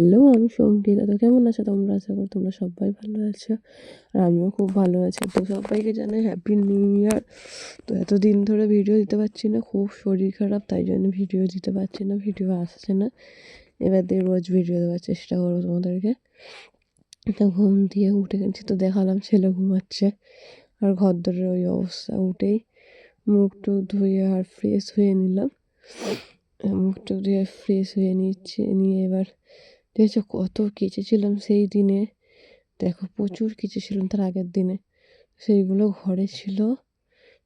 Hello, আমি সঙ্গীতা। তো কেমন আছো? তোমরা আশা করি তোমরা সবাই ভালো আছো আর আমিও খুব ভালো আছি। তো সবাইকে জানাই হ্যাপি নিউ ইয়ার তো এতদিন ধরে ভিডিও দিতে পারছি না, খুব শরীর খারাপ, তাই জন্য ভিডিও দিতে পারছি না ভিডিও আসছে না। এবার দিয়ে রোজ ভিডিও দেওয়ার চেষ্টা করব তোমাদেরকে। তো ঘুম দিয়ে উঠে গেছি, তো দেখালাম ছেলে ঘুমাচ্ছে। আর ঘর দরের ওই অবস্থা, উঠেই মুখ টুক ধুয়ে আর ফ্রেশ হয়ে নিলাম। মুখ টুক ধুয়ে ফ্রেশ হয়ে নিচ্ছে, নিয়ে এবার দেখেছ কত কেচেছিলাম সেই দিনে? দেখো প্রচুর কেচেছিলাম তার আগের দিনে। সেইগুলো ঘরে ছিল।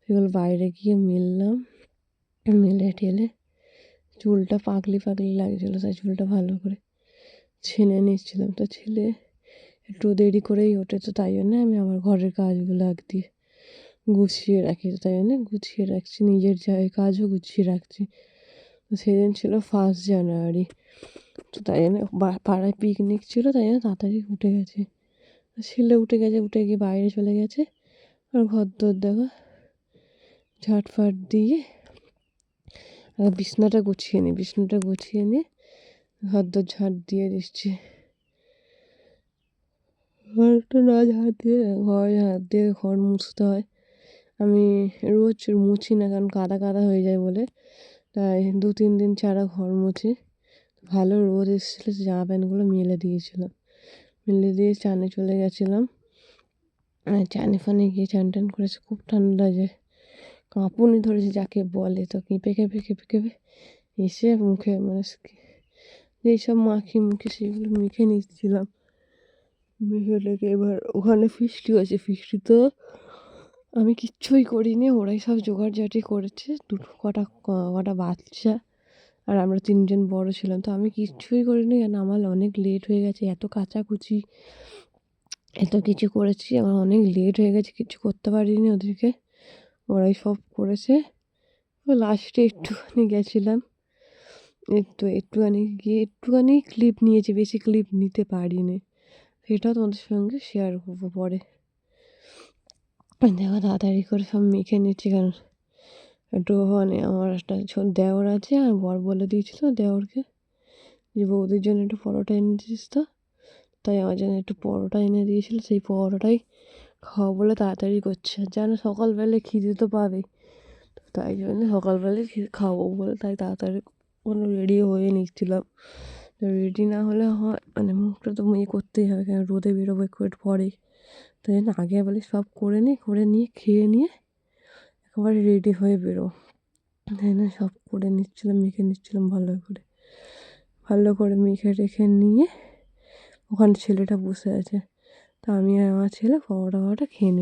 সেগুলো বাইরে গিয়ে মেললাম। মেলে টেলে চুলটা পাগলি পাগলি লাগছিল, তাই চুলটা ভালো করে ছেনে নিচ্ছিলাম। তো ছেলে একটু দেরি করেই ওঠে তো তাই জন্যে আমি আমার ঘরের কাজগুলো আগ দিয়ে গুছিয়ে রাখি। তাই জন্যে গুছিয়ে রাখছি, নিজের জায়গায় কাজও গুছিয়ে রাখছি। সেদিন ছিল ফার্স্ট জানুয়ারি তো তাই জন্য পাড়ায় পিকনিক ছিল, তাই জন্য তাড়াতাড়ি উঠে গেছে। ছেলে উঠে গেছে, উঠে গিয়ে বাইরে চলে গেছে। আর ঘর দর দেখো, ঝাটফাট দিয়ে বিছনাটা গুছিয়ে নিই বিছনাটা গুছিয়ে নিয়ে ঘর দর ঝাঁট দিয়ে দিচ্ছি। ঘরটা না ঝাঁট দিয়ে, ঘর ঝাঁট দিয়ে ঘর মুছতে হয়। আমি রোজ মুছি না, কারণ কাদা কাদা হয়ে যায় বলে। তাই দু তিন দিন ছাড়া ঘর মুছি। ভালো রোদ এসেছিল জামা প্যান্টগুলো মেলে দিয়েছিলাম মেলে দিয়ে চানে চলে গেছিলাম। চানে ফানে গিয়ে চান টান করেছে, খুব ঠান্ডা লাগে। কাঁপুনি ধরেছে, যাকে বলে। তো কেঁপে কেঁপে কেঁপে কেঁপে এসে মুখে মানে যেই সব মাখি মুখে সেগুলো মেখে নিচ্ছিলাম। মেখে টেখে এবার ওখানে ফিস্টি হয়েছে। ফিস্টি তো আমি কিচ্ছুই করিনি, ওরাই সব জোগাড় জাটি করেছে। দুটো কটা কটা বাচ্চা আর আমরা তিনজন বড় ছিলাম, তো আমি কিচ্ছুই করিনি, কেন আমার অনেক লেট হয়ে গেছে, এত কাচাকুচি, এত কিছু করেছি, আমার অনেক লেট হয়ে গেছে, কিছু করতে পারিনি ওদেরকে, ওরাই সব করেছে। লাস্টে একটুখানি গেছিলাম, একটু, একটুখানি গিয়ে একটুখানি ক্লিপ নিয়েছি, বেশি ক্লিপ নিতে পারিনি, সেটাও তোমাদের সঙ্গে শেয়ার করব পরে। দেখো তাড়াতাড়ি করে সব মেখে নিচ্ছি, কারণ একটু মানে আমার একটা দেওর আছে, আর বর বলে দিয়েছিল দেওরকে যে বৌদির জন্য একটু পরোটা এনে দিস তো। তাই আমার জন্য একটু পরোটা এনে দিয়েছিল, সেই পরোটাই খাওয়া বলে তাড়াতাড়ি করছে। যেন সকালবেলায় খিদে তো পাবেই তাই জন্য সকালবেলায় খাব বলে তাই তাড়াতাড়ি কোনো রেডি হয়ে নিচ্ছিলাম। রেডি না হলে হয় মানে মুখটা তো ইয়ে করতেই হবে, কেন রোদে বেরোবো একটু পরে তাই জন্য আগে বলে সব করে নিই করে নিয়ে, খেয়ে নিয়ে একেবারে রেডি হয়ে বেরো। তাই না? সব করে নিচ্ছিলাম, মেখে নিচ্ছিলাম, ভালো করে। ভালো করে মেখে রেখে নিয়ে ওখানে ছেলেটা বসে আছে। তা আমি আর আমার ছেলে পরোটা ফরোটা খেয়ে নিলাম।